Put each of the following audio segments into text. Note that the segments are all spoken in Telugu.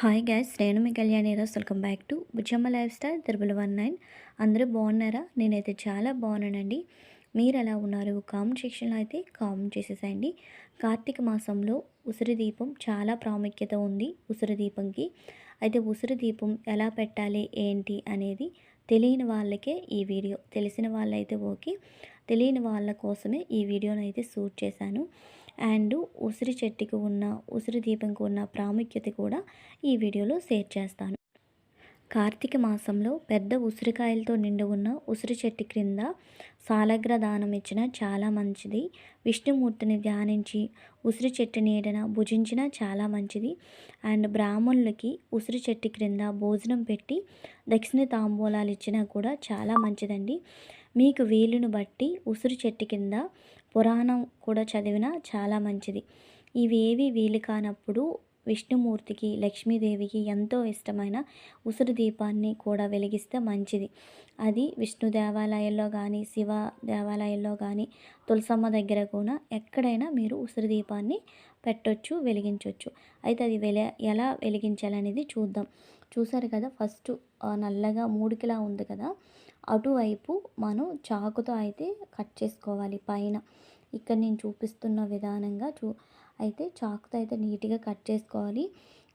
హాయ్ గ్యాస్ నేను మీ Kalyani Raj welcome back to Buchamma lifestyle triple one nine. అందరూ బాగున్నారా? నేనైతే చాలా బాగున్నానండి. మీరు ఎలా ఉన్నారు? కామెంట్ సెక్షన్లో అయితే కామెంట్ చేసేసేయండి. కార్తీక మాసంలో ఉసిరి దీపం చాలా ప్రాముఖ్యత ఉంది ఉసిరి దీపంకి. అయితే ఉసిరి దీపం ఎలా పెట్టాలి? ఏంటి? అనేది తెలియని వాళ్ళకే ఈ వీడియో. తెలిసిన వాళ్ళైతే ఓకే. తెలియని వాళ్ళ కోసమే ఈ వీడియోనైతే అయితే షూట్ చేశాను. అండ్ ఉసిరి చెట్టుకి ఉన్న ఉసిరి దీపంకి ఉన్న ప్రాముఖ్యత కూడా ఈ వీడియోలో షేర్ చేస్తాను. కార్తీక మాసంలో పెద్ద ఉసిరికాయలతో నిండి ఉన్న ఉసిరి చెట్టు క్రింద సాలగ్ర దానం ఇచ్చిన చాలా మంచిది. విష్ణుమూర్తిని ధ్యానించి ఉసిరి చెట్టు నీడన భుజించిన చాలా మంచిది. అండ్ బ్రాహ్మణులకి ఉసిరి చెట్టు క్రింద భోజనం పెట్టి దక్షిణ తాంబూలాలు ఇచ్చినా కూడా చాలా మంచిదండి. మీకు వీలును బట్టి ఉసిరి చెట్టు కింద పురాణం కూడా చదివినా చాలా మంచిది. ఇవేవి వీలు కానప్పుడు విష్ణుమూర్తికి లక్ష్మీదేవికి ఎంతో ఇష్టమైన ఉసిరి దీపాన్ని కూడా వెలిగిస్తే మంచిది. అది విష్ణు దేవాలయాల్లో కానీ శివ దేవాలయాల్లో కానీ తులసమ్మ దగ్గర కూడా ఎక్కడైనా మీరు ఉసిరి దీపాన్ని పెట్టొచ్చు వెలిగించవచ్చు అయితే అది వెల ఎలా వెలిగించాలనేది చూద్దాం. చూసారు కదా ఫస్ట్ నల్లగా మూడికిలా ఉంది కదా. అటువైపు మనం చాకుతో అయితే కట్ చేసుకోవాలి పైన. ఇక్కడ నేను చూపిస్తున్న విధానంగా చూ అయితే చాకుతో అయితే నీట్గా కట్ చేసుకోవాలి.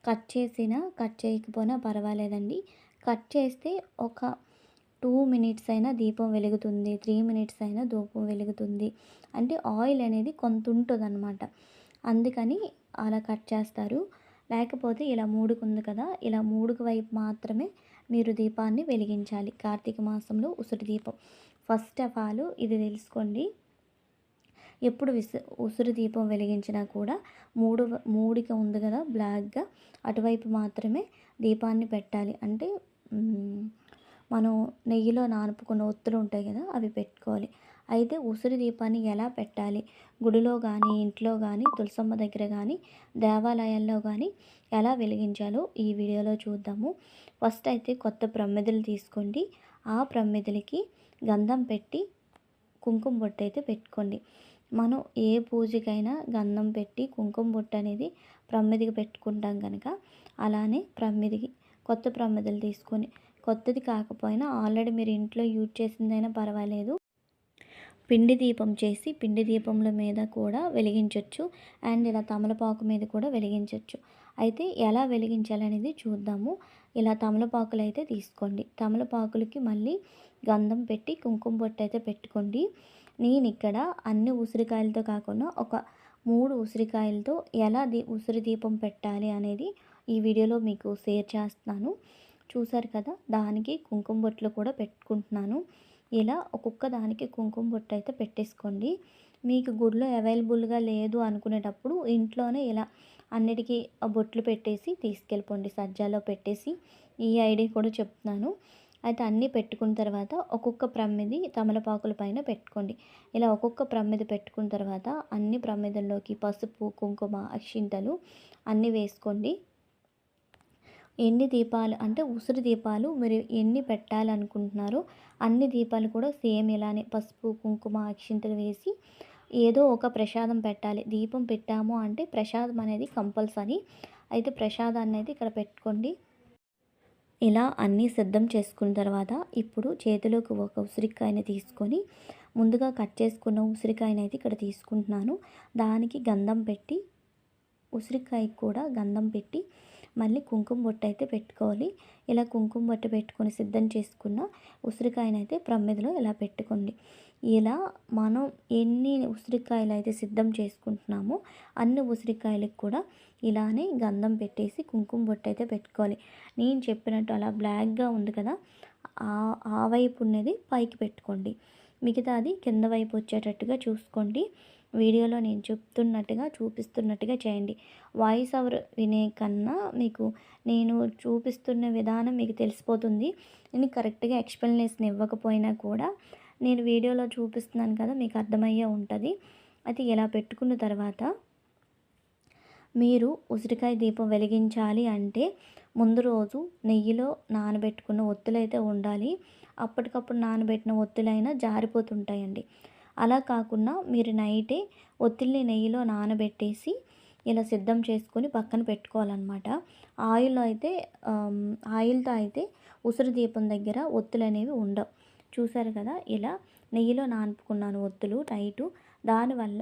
కట్ చేసినా కట్ చేయకపోయినా పర్వాలేదండి. కట్ చేస్తే ఒక టూ మినిట్స్ అయినా దీపం వెలుగుతుంది త్రీ మినిట్స్ అయినా దీపం వెలుగుతుంది. అంటే ఆయిల్ అనేది కొంత ఉంటుంది అందుకని అలా కట్ చేస్తారు. లేకపోతే ఇలా మూడుకు ఉంది కదా ఇలా మూడుకు వైపు మాత్రమే మీరు దీపాన్ని వెలిగించాలి. కార్తీక మాసంలో ఉసిరి దీపం. ఫస్ట్ ఆఫ్ ఆల్ ఇది తెలుసుకోండి. ఎప్పుడు విసు ఉసిరి దీపం వెలిగించినా కూడా మూడు మూడిక ఉంది కదా బ్లాక్గా అటువైపు మాత్రమే దీపాన్ని పెట్టాలి. అంటే మనం నెయ్యిలో నానుపుకున్న ఒత్తులు ఉంటాయి కదా అవి పెట్టుకోవాలి. అయితే ఉసిరి దీపాన్ని ఎలా పెట్టాలి? గుడిలో కానీ ఇంట్లో కానీ తులసమ్మ దగ్గర కానీ దేవాలయాల్లో కానీ ఎలా వెలిగించాలో ఈ వీడియోలో చూద్దాము. ఫస్ట్ అయితే కొత్త ప్రమిదలు తీసుకోండి. ఆ ప్రమిదలకి గంధం పెట్టి కుంకుమ బొట్టు అయితే పెట్టుకోండి. మనం ఏ పూజకైనా గంధం పెట్టి కుంకుమ బొట్టు అనేది ప్రమ్మిదికి పెట్టుకుంటాం కనుక అలానే ప్రమ్మిదికి కొత్త ప్రమ్మెదలు తీసుకొని కొత్తది కాకపోయినా ఆల్రెడీ మీరు ఇంట్లో యూజ్ చేసిందైనా పర్వాలేదు. పిండి దీపం చేసి పిండి దీపంల మీద కూడా వెలిగించవచ్చు అండ్ ఇలా తమలపాకు మీద కూడా వెలిగించవచ్చు అయితే ఎలా వెలిగించాలనేది చూద్దాము. ఇలా తమలపాకులు అయితే తీసుకోండి. తమలపాకులకి మళ్ళీ గంధం పెట్టి కుంకుమ బొట్టు అయితే పెట్టుకోండి. నేను ఇక్కడ అన్ని ఉసిరికాయలతో కాకుండా ఒక మూడు ఉసిరికాయలతో ఎలా దీ ఉసిరి దీపం పెట్టాలి అనేది ఈ వీడియోలో మీకు షేర్ చేస్తున్నాను. చూసారు కదా? దానికి కుంకుమ బొట్లు కూడా పెట్టుకుంటున్నాను. ఇలా ఒక్కొక్క దానికి కుంకుమ బొట్టు అయితే పెట్టేసుకోండి. మీకు గుడిలో అవైలబుల్గా లేదు అనుకునేటప్పుడు ఇంట్లోనే ఇలా అన్నిటికీ బొట్లు పెట్టేసి తీసుకెళ్ళిపోండి. సజ్జాలో పెట్టేసి ఈ ఐడి కూడా చెప్తున్నాను. అయితే అన్నీ పెట్టుకున్న తర్వాత ఒక్కొక్క ప్రమ్మిది తమలపాకుల పైన పెట్టుకోండి. ఇలా ఒక్కొక్క ప్రమ్మిది పెట్టుకున్న తర్వాత అన్ని ప్రమ్మిదల్లోకి పసుపు కుంకుమ అక్షింతలు అన్నీ వేసుకోండి. ఎన్ని దీపాలు అంటే ఉసిరి దీపాలు మీరు ఎన్ని పెట్టాలనుకుంటున్నారో అన్ని దీపాలు కూడా సేమ్ ఇలానే పసుపు కుంకుమ అక్షింతలు వేసి ఏదో ఒక ప్రసాదం పెట్టాలి. దీపం పెట్టాము అంటే ప్రసాదం అనేది కంపల్సరీ. అయితే ప్రసాదాన్ని అయితే ఇక్కడ పెట్టుకోండి. ఇలా అన్నీ సిద్ధం చేసుకున్న తర్వాత ఇప్పుడు చేతిలోకి ఒక ఉసిరికాయని తీసుకొని ముందుగా కట్ చేసుకున్న ఉసిరికాయని అయితే ఇక్కడ తీసుకుంటున్నాను. దానికి గంధం పెట్టి ఉసిరికాయకి కూడా గంధం పెట్టి మళ్ళీ కుంకుమ బొట్టు అయితే పెట్టుకోవాలి. ఇలా కుంకుమ బొట్టు పెట్టుకొని సిద్ధం చేసుకున్న ఉసిరికాయనైతే అయితే ఇలా పెట్టుకోండి. ఇలా మనం ఎన్ని ఉసిరికాయలు అయితే సిద్ధం చేసుకుంటున్నామో అన్ని ఉసిరికాయలకు కూడా ఇలానే గంధం పెట్టేసి కుంకుమ బొట్టు అయితే పెట్టుకోవాలి. నేను చెప్పినట్టు అలా బ్లాక్గా ఉంది కదా ఆ వైపు ఉన్నది పైకి పెట్టుకోండి. మిగతాది కింద వైపు వచ్చేటట్టుగా చూసుకోండి. వీడియోలో నేను చెప్తున్నట్టుగా చూపిస్తున్నట్టుగా చేయండి. వాయిస్ ఓవర్ వినే కన్నా మీకు నేను చూపిస్తున్న విధానం మీకు తెలిసిపోతుంది. నేను కరెక్ట్గా ఎక్స్ప్లెనేషన్ ఇవ్వకపోయినా కూడా నేను వీడియోలో చూపిస్తున్నాను కదా మీకు అర్థమయ్యే ఉంటుంది. అది ఇలా పెట్టుకున్న తర్వాత మీరు ఉసిరికాయ దీపం వెలిగించాలి అంటే ముందు రోజు నెయ్యిలో నానబెట్టుకున్న ఒత్తులైతే ఉండాలి. అప్పటికప్పుడు నానబెట్టిన ఒత్తులైనా జారిపోతుంటాయండి. అలా కాకుండా మీరు నైటే ఒత్తిడిని నెయ్యిలో నానబెట్టేసి ఇలా సిద్ధం చేసుకొని పక్కన పెట్టుకోవాలన్నమాట. ఆయిల్లో అయితే ఆయిల్తో అయితే ఉసిరి దీపం దగ్గర ఒత్తులు అనేవి ఉండవు. చూసారు కదా ఇలా నెయ్యిలో నానుపుకున్నాను ఒత్తులు టైటు. దానివల్ల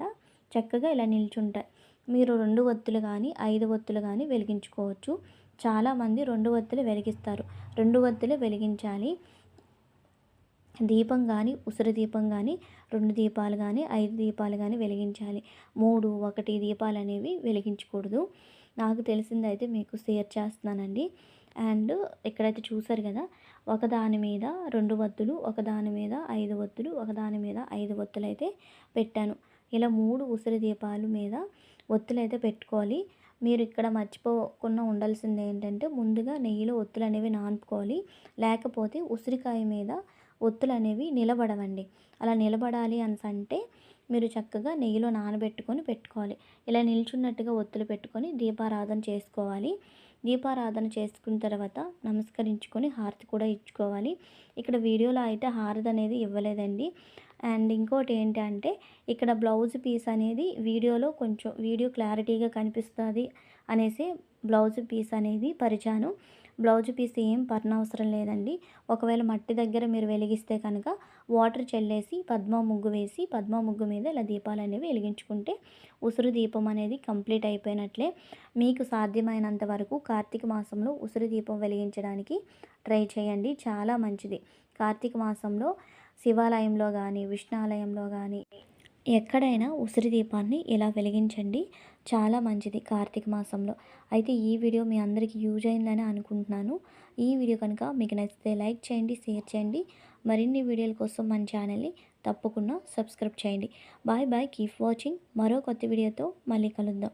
చక్కగా ఇలా నిల్చుంటాయి. మీరు రెండు ఒత్తులు కానీ ఐదు ఒత్తులు కానీ వెలిగించుకోవచ్చు. చాలామంది రెండు ఒత్తులు వెలిగిస్తారు. రెండు ఒత్తులు వెలిగించాలి. దీపం కానీ ఉసిరి దీపం కానీ రెండు దీపాలు కానీ ఐదు దీపాలు కానీ వెలిగించాలి. మూడు ఒకటి దీపాలు అనేవి వెలిగించకూడదు. నాకు తెలిసిందైతే మీకు షేర్ చేస్తున్నానండి. అండ్ ఇక్కడైతే చూసారు కదా ఒకదాని మీద రెండు వత్తులు ఒకదాని మీద ఐదు వత్తులు ఒకదాని మీద ఐదు వత్తులు అయితే పెట్టాను. ఇలా మూడు ఉసిరి దీపాలు మీద ఒత్తులు అయితే పెట్టుకోవాలి. మీరు ఇక్కడ మర్చిపోకుండా ఉండాల్సింది ఏంటంటే ముందుగా నెయ్యిలో ఒత్తులు అనేవి నానుకోవాలి. లేకపోతే ఉసిరికాయ మీద ఒత్తులు అనేవి నిలబడవండి. అలా నిలబడాలి అని అంటే మీరు చక్కగా నెయ్యిలో నానబెట్టుకొని పెట్టుకోవాలి. ఇలా నిల్చున్నట్టుగా ఒత్తులు పెట్టుకొని దీపారాధన చేసుకోవాలి. దీపారాధన చేసుకున్న తర్వాత నమస్కరించుకొని హారతి కూడా ఇచ్చుకోవాలి. ఇక్కడ వీడియోలో అయితే హారతి అనేది ఇవ్వలేదండి. అండ్ ఇంకోటి ఏంటంటే ఇక్కడ బ్లౌజ్ పీస్ అనేది వీడియోలో కొంచెం వీడియో క్లారిటీగా కనిపిస్తుంది అనేసి బ్లౌజ్ పీస్ అనేది పరిచాను. బ్లౌజ్ పీస్ ఏం పర్నవసరం లేదండి. ఒకవేళ మట్టి దగ్గర మీరు వెలిగిస్తే కనుక వాటర్ చల్లేసి పద్మ ముగ్గు వేసి పద్మ ముగ్గు మీద ఇలా దీపాలు అనేవి వెలిగించుకుంటే ఉసురు దీపం అనేది కంప్లీట్ అయిపోయినట్లే. మీకు సాధ్యమైనంత వరకు కార్తీక మాసంలో ఉసిరి దీపం వెలిగించడానికి ట్రై చేయండి. చాలా మంచిది. కార్తీక మాసంలో శివాలయంలో కానీ విష్ణాలయంలో కానీ ఎక్కడైనా ఉసిరి దీపాన్ని ఇలా వెలిగించండి. చాలా మంచిది కార్తీక మాసంలో. అయితే ఈ వీడియో మీ అందరికీ యూజ్ అయిందని అనుకుంటున్నాను. ఈ వీడియో కనుక మీకు నచ్చితే లైక్ చేయండి షేర్ చేయండి. మరిన్ని వీడియోల కోసం మన ఛానల్ని తప్పకుండా సబ్స్క్రైబ్ చేయండి. Bye bye keep watching. మరో కొత్త వీడియోతో మళ్ళీ కలుద్దాం.